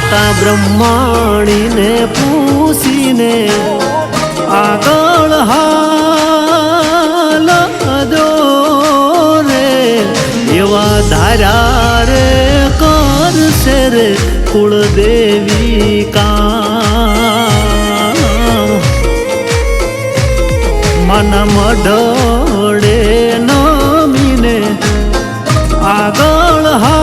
માતા બ્રહ્માણીને પૂછીને આગળ હાલ દો રે. એવા ધારા રે કરશે રે કુળદેવી કા મન મઢડે નમીને આગળ હાલ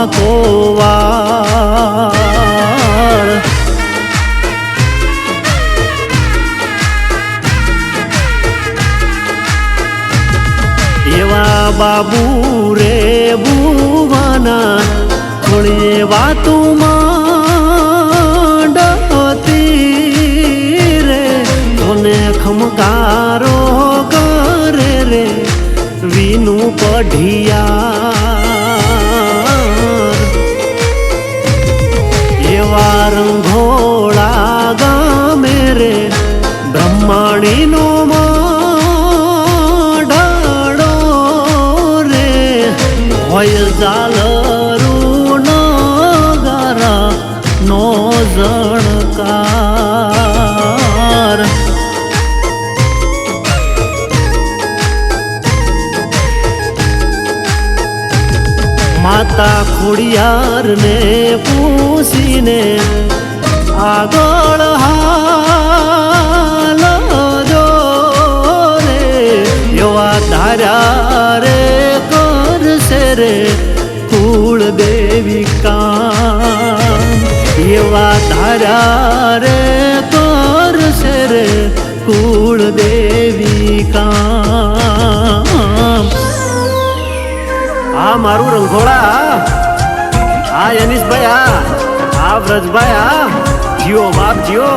વાકો વાળ એવા બાબુ રે બુવાના થોડી વાતુમાં માતા ખોડિયારને પૂછીને આગળ હાલ જો રે. એવા ધાર્યા રે કરશે રે કુળ દેવિકા એવા ધાર્યા આ મારું રંગોળા. આ યનીશભાઈ આ આ વ્રજભાઈ આ જીઓ બાપ જીઓ.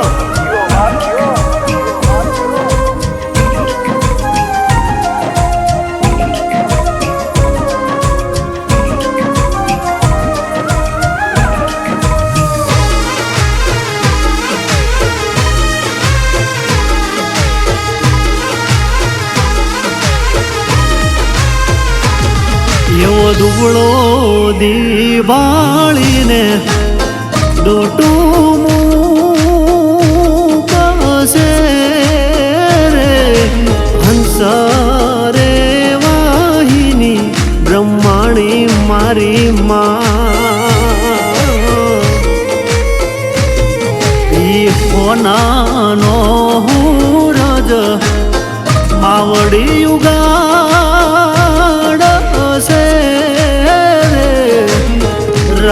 દુબળો દિવાળીને દોટું કસે રે. હંસ રે વાહિની બ્રહ્માણી મારી માં. હોનાનો હું રજ માવડી ઉગાડ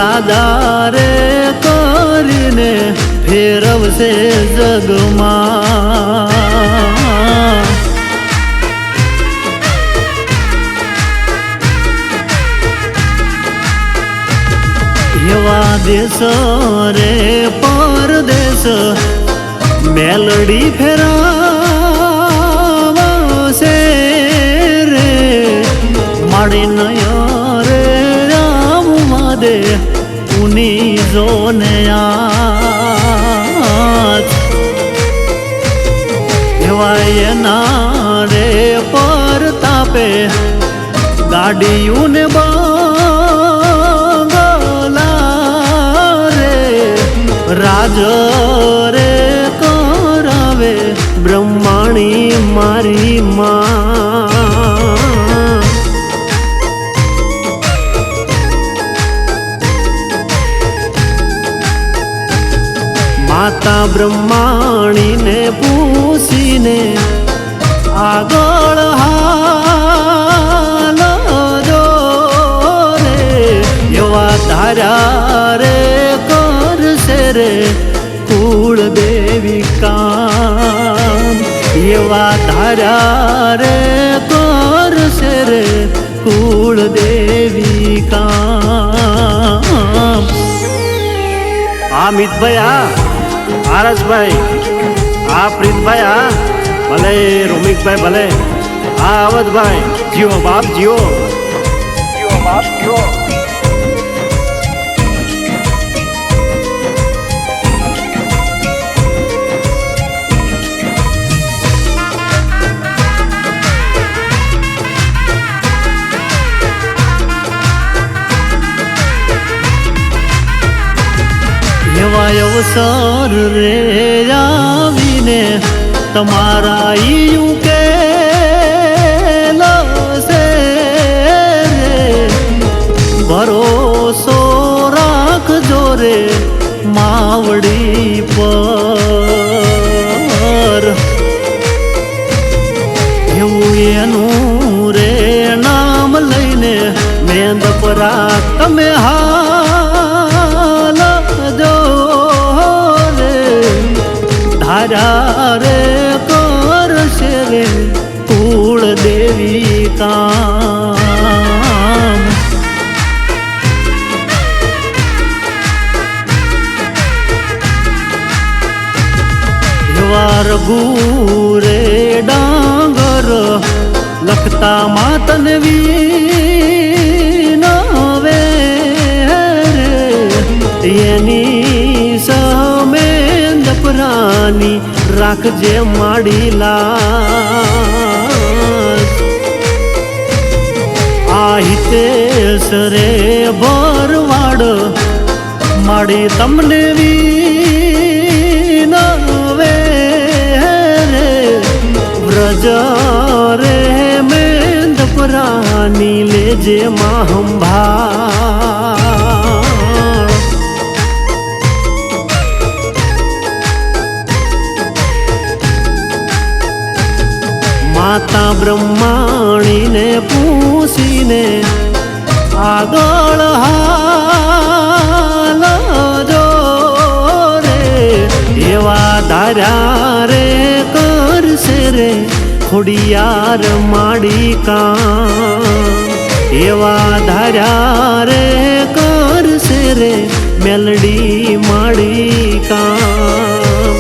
રાધા રે કરીને ફેરવશે જગમાં એવા દેશ રે પરદેશ મેલડી ફેરાવશે રે. માડી નય આજ. એવા એના રે પરતાપે ગાડીયું ને રે. રાજ રે કરાવે બ્રહ્માણી મારી માં. માતા બ્રહ્માણીને પૂછીને આગળ હાલો જો રે. એવા તારા રે કરશે રે કુળ દેવિકા એવા તારા રે કરશે રે કુળ દેવિકા આ મિત આ पारस भाई आ प्रीत भाई आ भले रोमिक भाई, भले। आ अवध भाई, जियो बाप, जियो। जियो बाप, जियो। यवा यवसा પર રે આવીને તમારા ઈયું કે લસે ભરોસો રાખજો રે માવડી પર. એવું એનું રે નામ લઈને મેંદપરા તમે હાલ ધારા રે કરશે રે કુળ દેવી કા ગુરે ડાંગર લખતા માતન દપરાની રાખજે માડીલા આહિતેશ રે ભરવાડ, માડી તમને વિનવે રે. વ્રજ રે મેંદપરાની લેજે માહંભા માતા બ્રહ્માણીને પૂછીને આગળ હાલો રે. એવા ધાર્યા રે કરશે રે ખોડિયાર માડી કામ એવા ધાર્યા રે કરશે રે મેલડી માડી કામ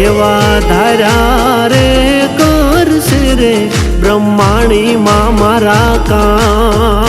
એવા ધાર્યા રે બ્રહ્માણી મારા કામ.